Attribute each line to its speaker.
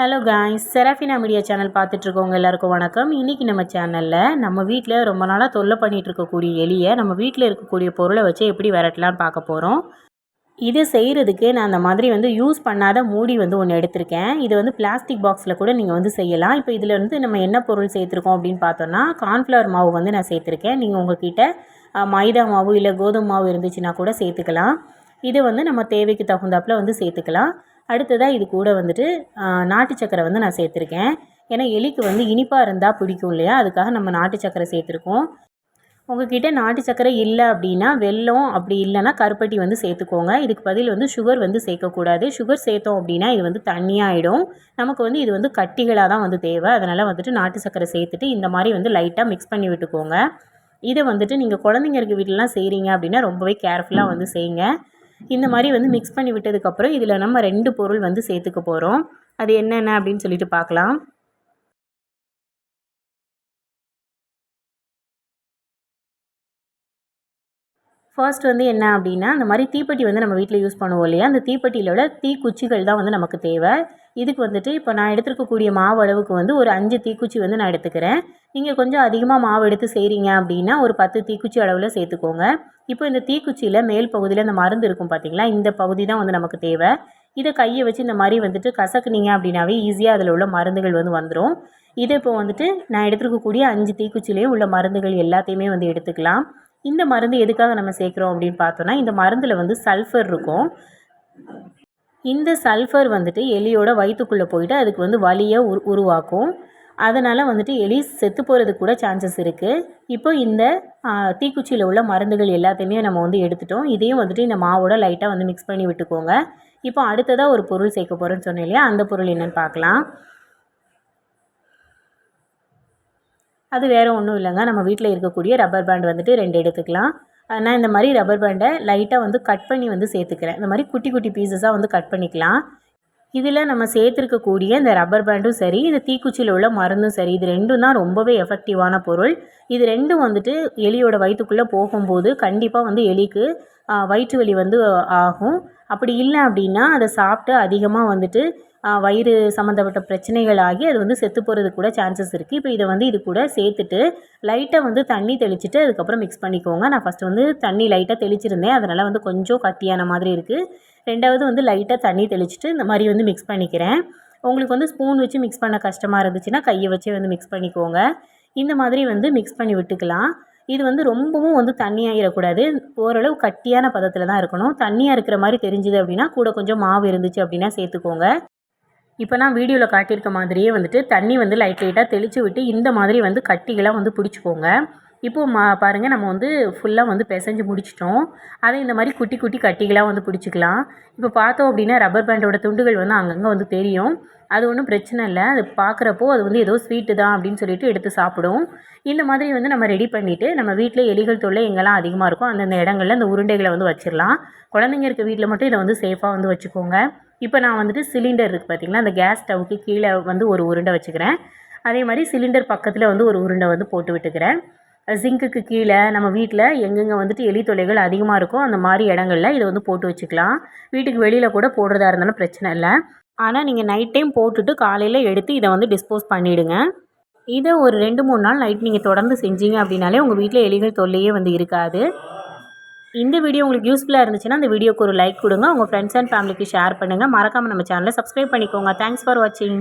Speaker 1: Hello guys Serafina Media channel பார்த்துட்ருக்கவங்க எல்லாருக்கும் வணக்கம். இன்றைக்கி நம்ம சேனலில் நம்ம வீட்டில் ரொம்ப நாளாக தொல்லை பண்ணிகிட்டு இருக்கக்கூடிய எலியை நம்ம வீட்டில் இருக்கக்கூடிய பொருளை வச்சு எப்படி விரட்டலான்னு பார்க்க போகிறோம் இது செய்கிறதுக்கு நான் அந்த மாதிரி வந்து யூஸ் பண்ணாத மூடி வந்து ஒன்று எடுத்திருக்கேன். இது வந்து பிளாஸ்டிக் பாக்ஸில் கூட நீங்கள் வந்து செய்யலாம். இப்போ இதில் வந்து நம்ம என்ன பொருள் சேர்த்துருக்கோம் அப்படின்னு பார்த்தோன்னா கார்ன்ஃப்ளவர் மாவு வந்து நான் சேர்த்துருக்கேன். நீங்கள் உங்ககிட்ட மைதா மாவு இல்லை கோதுமை மாவு இருந்துச்சுன்னா கூட சேர்த்துக்கலாம். இது வந்து நம்ம தேவைக்கு தகுந்தாப்பில் வந்து சேர்த்துக்கலாம். அடுத்ததாக இது கூட வந்துட்டு நாட்டு சக்கரை வந்து நான் சேர்த்துருக்கேன். ஏன்னா எலிக்கு வந்து இனிப்பாக இருந்தால் பிடிக்கும் இல்லையா? அதுக்காக நம்ம நாட்டு சக்கரை சேர்த்துருக்கோம். உங்ககிட்ட நாட்டு சக்கரை இல்லை அப்படின்னா வெல்லம் அப்படி இல்லைன்னா கருப்பட்டி வந்து சேர்த்துக்கோங்க. இதுக்கு பதில் வந்து சுகர் வந்து சேர்க்கக்கூடாது. சுகர் சேர்த்தோம் அப்படின்னா இது வந்து தண்ணியாகிடும் நமக்கு வந்து இது வந்து கட்டிகளாக தான் வந்து தேவை. அதனால் வந்துட்டு நாட்டு சக்கரை சேர்த்துட்டு இந்த மாதிரி வந்து லைட்டாக மிக்ஸ் பண்ணி விட்டுக்கோங்க. இதை வந்துட்டு நீங்கள் குழந்தைங்க இருக்க வீட்டிலலாம் செய்கிறீங்க அப்படின்னா ரொம்பவே கேர்ஃபுல்லாக வந்து செய்யுங்க இந்த மாதிரி வந்து மிக்ஸ் பண்ணி விட்டதுக்கப்புறம் இதில் நம்ம ரெண்டு பொருள் வந்து சேர்த்துக்க போகிறோம் அது என்னென்ன அப்படின்னு சொல்லிட்டு பார்க்கலாம். ஃபர்ஸ்ட் வந்து என்ன அப்படின்னா அந்த மாதிரி தீப்பெட்டி வந்து நம்ம வீட்டில் யூஸ் பண்ணுவோம் இல்லையா? அந்த தீப்பெட்டியிலோட தீக்குச்சிகள் தான் வந்து நமக்கு தேவை. இதுக்கு வந்துட்டு இப்போ நான் எடுத்துருக்கக்கூடிய மாவு அளவுக்கு வந்து ஒரு அஞ்சு தீக்குச்சி வந்து நான் எடுத்துக்கிறேன். நீங்கள் கொஞ்சம் அதிகமாக மாவு எடுத்து செய்கிறீங்க அப்படின்னா ஒரு பத்து தீக்குச்சி அளவில் சேர்த்துக்கோங்க. இப்போ இந்த தீக்குச்சியில் மேல் பகுதியில் இந்த மருந்து இருக்கும் பார்த்தீங்களா இந்த பகுதி தான் வந்து நமக்கு தேவை. இதை கையை வச்சு இந்த மாதிரி வந்துட்டு கசக்குனீங்க அப்படின்னாவே ஈஸியாக அதில் உள்ள மருந்துகள் வந்து வந்துடும் இதை இப்போ வந்துட்டு நான் எடுத்துருக்கக்கூடிய அஞ்சு தீக்குச்சிலேயே உள்ள மருந்துகள் எல்லாத்தையுமே வந்து எடுத்துக்கலாம். இந்த மருந்து எதுக்காக நம்ம சேர்க்குறோம் அப்படின்னு பார்த்தோன்னா இந்த மருந்தில் வந்து சல்ஃபர் இருக்கும். இந்த சல்ஃபர் வந்துட்டு எலியோட வயிற்றுக்குள்ளே போயிட்டு அதுக்கு வந்து வலியை உரு உருவாக்கும். அதனால் வந்துட்டு எலி செத்து போகிறதுக்கு கூட சான்சஸ் இருக்குது இப்போ இந்த தீக்குச்சியில் உள்ள மருந்துகள் எல்லாத்தையுமே நம்ம வந்து எடுத்துட்டோம். இதையும் வந்துட்டு இந்த மாவோட லைட்டாக வந்து மிக்ஸ் பண்ணி விட்டுக்கோங்க. இப்போ அடுத்ததாக ஒரு பொருள் சேர்க்க போகிறேன்னு சொன்னேன் இல்லையா? அந்த பொருள் என்னென்னு பார்க்கலாம். அது வேறு ஒன்றும் இல்லைங்க. நம்ம வீட்டில் இருக்கக்கூடிய ரப்பர் பேண்ட் வந்துட்டு ரெண்டு எடுத்துக்கலாம். நான் இந்த மாதிரி ரப்பர் பேண்டை லைட்டாக வந்து கட் பண்ணி வந்து சேர்த்துக்கிறேன். இந்த மாதிரி குட்டி குட்டி பீசஸாக வந்து கட் பண்ணிக்கலாம். இதில் நம்ம சேர்த்துருக்கக்கூடிய இந்த ரப்பர் பேண்டும் சரி இந்த தீக்குச்சியில் உள்ள மருந்தும் சரி இது ரெண்டும் தான் ரொம்பவே எஃபெக்டிவான பொருள். இது ரெண்டும் வந்துட்டு எலியோட வயிற்றுக்குள்ளே போகும்போது கண்டிப்பாக வந்து எலிக்கு வயிற்று வலி வந்து ஆகும். அப்படி இல்லை அப்படின்னா அதை சாப்பிட்டு அதிகமாக வந்துட்டு வயிறு சம்மந்தப்பட்ட பிரச்சனைகள் ஆகி அது வந்து செத்து போகிறதுக்கு கூட சான்சஸ் இருக்குது இப்போ இதை வந்து இது கூட சேர்த்துட்டு லைட்டாக வந்து தண்ணி தெளிச்சுட்டு அதுக்கப்புறம் மிக்ஸ் பண்ணிக்கோங்க. நான் ஃபஸ்ட்டு வந்து தண்ணி லைட்டாக தெளிச்சிருந்தேன். அதனால் வந்து கொஞ்சம் கட்டியான மாதிரி இருக்குது ரெண்டாவது வந்து லைட்டாக தண்ணி தெளிச்சுட்டு இந்த மாதிரி வந்து மிக்ஸ் பண்ணிக்கிறேன். உங்களுக்கு வந்து ஸ்பூன் வச்சு மிக்ஸ் பண்ண கஷ்டமாக இருந்துச்சுன்னா கையை வச்சே வந்து மிக்ஸ் பண்ணிக்கோங்க. இந்த மாதிரி வந்து மிக்ஸ் பண்ணி விட்டுக்கலாம். இது வந்து ரொம்பவும் வந்து தண்ணியாகிடக்கூடாது ஓரளவு கட்டியான பதத்தில் தான் இருக்கணும். தண்ணியாக இருக்கிற மாதிரி தெரிஞ்சுது அப்படின்னா கூட கொஞ்சம் மாவு இருந்துச்சு அப்படின்னா சேர்த்துக்கோங்க. இப்போ நான் வீடியோவில் காட்டியிருக்க மாதிரியே வந்துட்டு தண்ணி வந்து லைட் லைட்டாக தெளித்து விட்டு இந்த மாதிரி வந்து கட்டிகளாக வந்து பிடிச்சிக்கோங்க. இப்போது மா பாருங்கள் நம்ம வந்து ஃபுல்லாக வந்து பிசைஞ்சு முடிச்சிட்டோம். அதை இந்த மாதிரி குட்டி குட்டி கட்டிகளாக வந்து பிடிச்சிக்கலாம். இப்போ பார்த்தோம் அப்படின்னா ரப்பர் பேண்டோட துண்டுகள் வந்து அங்கங்கே வந்து தெரியும். அது ஒன்றும் பிரச்சனை இல்லை. அது பார்க்குறப்போ அது வந்து ஏதோ ஸ்வீட்டு தான் அப்படின்னு சொல்லிட்டு எடுத்து சாப்பிடும். இந்த மாதிரி வந்து நம்ம ரெடி பண்ணிவிட்டு நம்ம வீட்டில் எலிகள் தொல்லை எங்கெல்லாம் அதிகமாக இருக்கும் அந்தந்த இடங்களில் அந்த உருண்டைகளை வந்து வச்சிடலாம் குழந்தைங்க இருக்க வீட்டில் மட்டும் இதை வந்து சேஃபாக வந்து வச்சுக்கோங்க. இப்போ நான் வந்துட்டு சிலிண்டர் இருக்குது பார்த்திங்களா? அந்த கேஸ் ஸ்டவ்வுக்கு கீழே வந்து ஒரு உருண்டை வச்சுக்கிறேன். அதே மாதிரி சிலிண்டர் பக்கத்தில் வந்து ஒரு உருண்டை வந்து போட்டு விட்டுக்கிறேன். ஜிங்குக்கு கீழே நம்ம வீட்டில் எங்கெங்கே வந்துட்டு எலி தொலைகள் அதிகமாக இருக்கோ அந்த மாதிரி இடங்களில் இதை வந்து போட்டு வச்சுக்கலாம். வீட்டுக்கு வெளியில் கூட போடுறதா இருந்தாலும் பிரச்சனை இல்லை. ஆனால் நீங்கள் நைட் டைம் போட்டுட்டு காலையில் எடுத்து இதை வந்து டிஸ்போஸ் பண்ணிவிடுங்க இதை ஒரு ரெண்டு மூணு நாள் நைட் நீங்கள் தொடர்ந்து செஞ்சீங்க அப்படின்னாலே உங்கள் வீட்டில் எலிகள் தொல்லையே வந்து இருக்காது. இந்த வீடியோ உங்களுக்கு யூஸ்ஃபுல்லாக இருந்துச்சுன்னா அந்த வீடியோக்கு ஒரு லைக் கொடுங்க. உங்கள் ஃப்ரெண்ட்ஸ் அண்ட் ஃபேமிலிக்கு ஷேர் பண்ணுங்கள் மறக்காமல் நம்ம சேனலை சப்ஸ்கிரைப் பண்ணிக்கோங்க. தேங்க்ஸ் ஃபார் வாட்சிங்